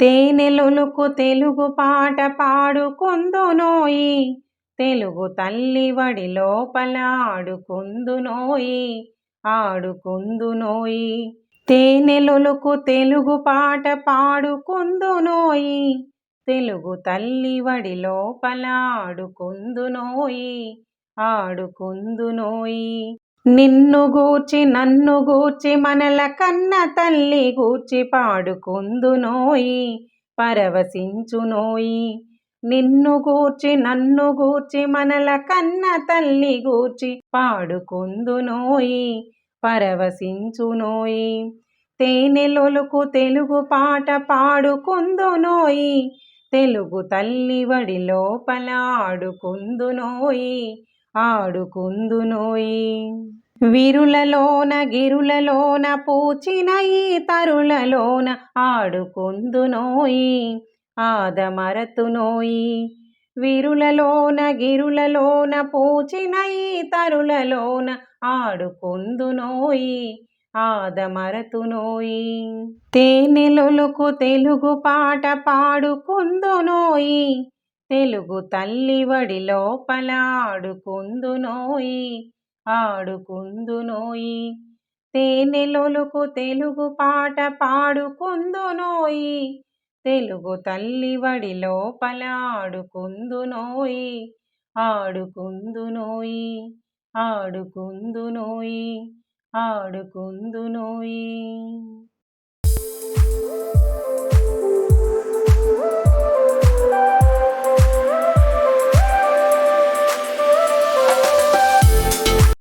తేనెలొలుకు తెలుగు పాట పాడుకుందునోయి. తెలుగు తల్లి వడి లోపల ఆడుకుందునోయి. ఆడుకుందునోయి. తేనెలొలుకు తెలుగు పాట పాడుకుందునోయి. తెలుగు తల్లి వడి లోపల ఆడుకుందునోయి. ఆడుకుందునోయి. నిన్ను గూర్చి నన్ను గూర్చి మనల కన్న తల్లి గూర్చి పాడుకుందునోయి పరవశించునోయి నిన్ను గూర్చి నన్ను గూర్చి మనల కన్న తల్లి గూర్చి పాడుకుందునోయి పరవశించునోయి తేనెలొలుకు తెలుగు పాట పాడుకుందునోయి తెలుగు తల్లి వడి లోపల ఆడుకుందునోయి ఆడుకుందునోయి విరులలోన గిరులలోన పూచిన ఈ తరులలోన ఆడుకుందునోయి ఆదమరతునోయి విరులలోన గిరులలోన పూచిన ఈ తరులలోన ఆడుకుందునోయి ఆదమరతునోయి తేనెలొలుకు తెలుగు పాట పాడుకుందునోయి తెలుగు తల్లి వడి లోపల ఆడుకుందునోయి ఆడుకుందునోయి తేనెలొలుకు తెలుగు పాట పాడుకుందునోయి తెలుగు తల్లి వడి లోపల ఆడుకుందునోయి ఆడుకుందునోయి ఆడుకుందునోయి ఆడుకుందునోయి